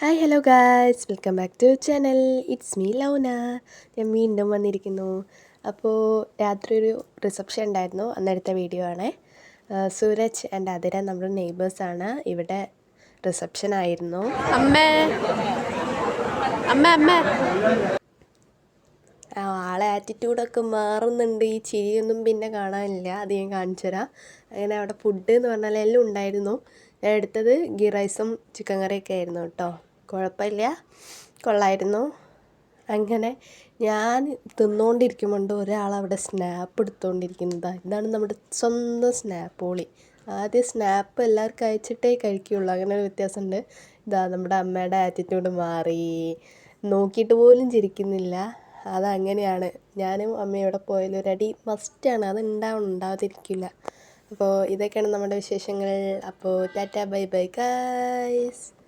Hi hello guys welcome back to channel it's me Launa ഞാൻ വീണ്ടും വന്നിരിക്കുന്നു. അപ്പോൾ രാത്രി ഒരു റിസപ്ഷൻ ഉണ്ടായിരുന്നു. അന്നെടുത്ത വീഡിയോ ആണ്. സൂരജ് ആൻഡ് അതിര നമ്മുടെ നെയ്ബേഴ്സാണ് ഇവിടെ റിസപ്ഷൻ ആയിരുന്നു. അമ്മേ. അമ്മ അമ്മ. ആളെ ആറ്റിറ്റ്യൂഡൊക്കെ മാറുന്നുണ്ട്. ഈ ചിരിയൊന്നും പിന്നെ കാണാനില്ല. അത് ഞാൻ കാണിച്ചു തരാം. അങ്ങനെ അവിടെ ഫുഡ് എന്ന് പറഞ്ഞാൽ എല്ലാം ഉണ്ടായിരുന്നു. ഞാൻ എടുത്തത് ഗീ റൈസും ചിക്കൻ കറിയൊക്കെ ആയിരുന്നു കേട്ടോ. കുഴപ്പമില്ല. കൊള്ളായിരുന്നു. അങ്ങനെ ഞാൻ തിന്നുകൊണ്ടിരിക്കുമ്പോണ്ട് ഒരാളവിടെ സ്നാപ്പ് എടുത്തുകൊണ്ടിരിക്കുന്നത് ഇതാണ് നമ്മുടെ സ്വന്തം സ്നാപ്പ് ഓളി ആദ്യം സ്നാപ്പ് എല്ലാവർക്കും അയച്ചിട്ടേ കഴിക്കുകയുള്ളൂ അങ്ങനെ ഒരു വ്യത്യാസമുണ്ട്. ഇതാ നമ്മുടെ അമ്മയുടെ ആറ്റിറ്റ്യൂഡ് മാറി. നോക്കിയിട്ട് പോലും ചിരിക്കുന്നില്ല. അതങ്ങനെയാണ്. ഞാനും അമ്മയും എവിടെ പോയാലും ഒരടി മസ്റ്റാണ് അത് ഉണ്ടാവണം ഉണ്ടാവാതിരിക്കില്ല. അപ്പോൾ ഇതൊക്കെയാണ് നമ്മുടെ വിശേഷങ്ങൾ. അപ്പോൾ ടാറ്റ ബൈ ബൈ ഗൈസ്